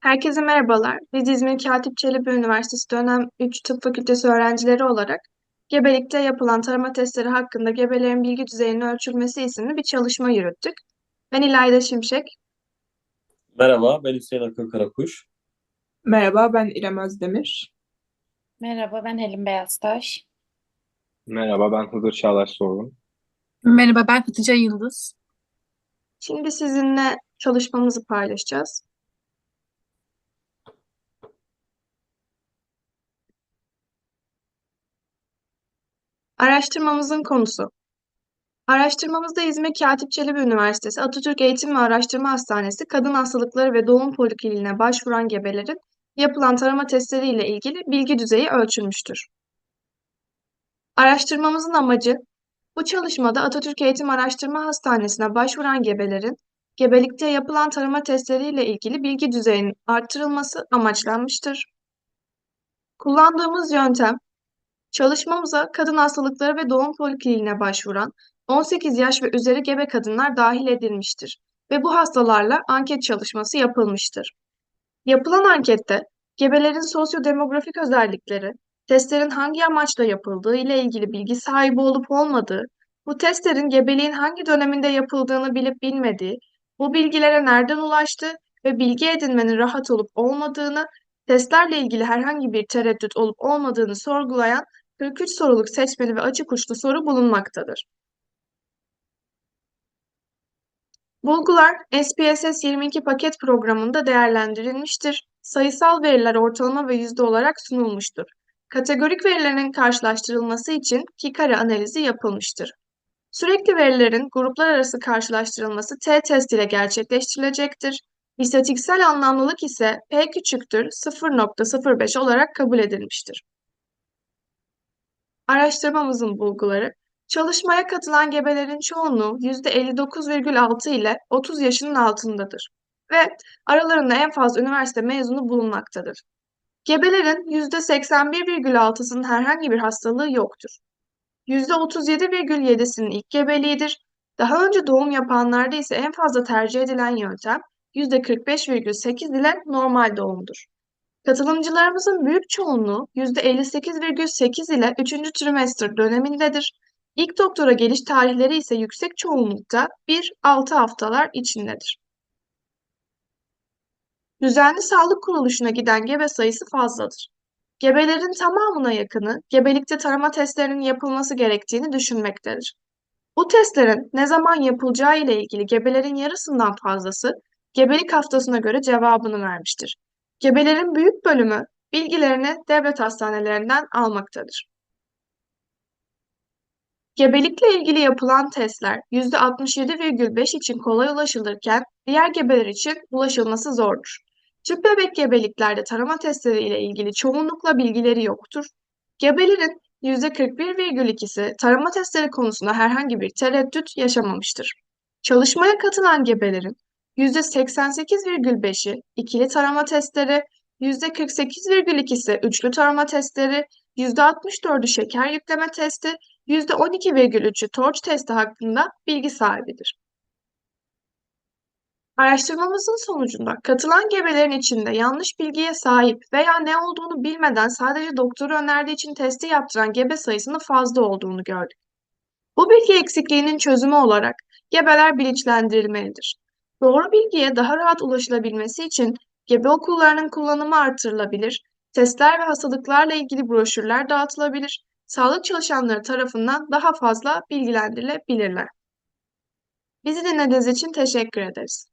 Herkese merhabalar. Biz İzmir Katip Çelebi Üniversitesi dönem 3 Tıp Fakültesi öğrencileri olarak gebelikte yapılan tarama testleri hakkında gebelerin bilgi düzeyinin ölçülmesi isimli bir çalışma yürüttük. Ben İlayda Şimşek. Merhaba, ben Hüseyin Akın Karakuş. Merhaba, ben İrem Özdemir. Merhaba, ben Helin Beyaztaş. Merhaba, ben Hızır Çağlar Sorgun. Merhaba, ben Hatice Yıldız. Şimdi sizinle çalışmamızı paylaşacağız. Araştırmamızın konusu. Araştırmamızda İzmir Katip Çelebi Üniversitesi Atatürk Eğitim ve Araştırma Hastanesi Kadın Hastalıkları ve Doğum Polikliniğine başvuran gebelerin yapılan tarama testleriyle ilgili bilgi düzeyi ölçülmüştür. Araştırmamızın amacı, bu çalışmada Atatürk Eğitim Araştırma Hastanesi'ne başvuran gebelerin gebelikte yapılan tarama testleriyle ilgili bilgi düzeyinin arttırılması amaçlanmıştır. Kullandığımız yöntem, çalışmamıza kadın hastalıkları ve doğum polikliniğine başvuran 18 yaş ve üzeri gebe kadınlar dahil edilmiştir ve bu hastalarla anket çalışması yapılmıştır. Yapılan ankette gebelerin sosyodemografik özellikleri, testlerin hangi amaçla yapıldığı ile ilgili bilgi sahibi olup olmadığı, bu testlerin gebeliğin hangi döneminde yapıldığını bilip bilmediği, bu bilgilere nereden ulaştığı ve bilgi edinmenin rahat olup olmadığını, testlerle ilgili herhangi bir tereddüt olup olmadığını sorgulayan 43 soruluk seçmeli ve açık uçlu soru bulunmaktadır. Bulgular SPSS 22 paket programında değerlendirilmiştir. Sayısal veriler ortalama ve yüzde olarak sunulmuştur. Kategorik verilerin karşılaştırılması için Kikare analizi yapılmıştır. Sürekli verilerin gruplar arası karşılaştırılması t-test ile gerçekleştirilecektir. İstatistiksel anlamlılık ise p küçüktür 0.05 olarak kabul edilmiştir. Araştırmamızın bulguları Çalışmaya katılan gebelerin çoğunluğu %59,6 ile 30 yaşının altındadır ve aralarında en fazla üniversite mezunu bulunmaktadır. Gebelerin %81,6'sının herhangi bir hastalığı yoktur. %37,7'sinin ilk gebeliğidir. Daha önce doğum yapanlarda ise en fazla tercih edilen yöntem %45,8 ile normal doğumdur. Katılımcılarımızın büyük çoğunluğu %58,8 ile 3. trimester dönemindedir. İlk doktora geliş tarihleri ise yüksek çoğunlukta 1-6 haftalar içindedir. Düzenli sağlık kuruluşuna giden gebe sayısı fazladır. Gebelerin tamamına yakını gebelikte tarama testlerinin yapılması gerektiğini düşünmektedir. Bu testlerin ne zaman yapılacağı ile ilgili gebelerin yarısından fazlası gebelik haftasına göre cevabını vermiştir. Gebelerin büyük bölümü bilgilerini devlet hastanelerinden almaktadır. Gebelikle ilgili yapılan testler %67,5 için kolay ulaşılırken diğer gebeler için ulaşılması zordur. Tüp bebek gebeliklerde tarama testleri ile ilgili çoğunlukla bilgileri yoktur. Gebelerin %41,2'si tarama testleri konusunda herhangi bir tereddüt yaşamamıştır. Çalışmaya katılan gebelerin %88,5'i ikili tarama testleri, %48,2'si üçlü tarama testleri, %64'ü şeker yükleme testi, %12,3'ü torç testi hakkında bilgi sahibidir. Araştırmamızın sonucunda katılan gebelerin içinde yanlış bilgiye sahip veya ne olduğunu bilmeden sadece doktoru önerdiği için testi yaptıran gebe sayısının fazla olduğunu gördük. Bu bilgi eksikliğinin çözümü olarak gebeler bilinçlendirilmelidir. Doğru bilgiye daha rahat ulaşılabilmesi için gebe okullarının kullanımı artırılabilir, testler ve hastalıklarla ilgili broşürler dağıtılabilir, sağlık çalışanları tarafından daha fazla bilgilendirilebilirler. Bizi dinlediğiniz için teşekkür ederiz.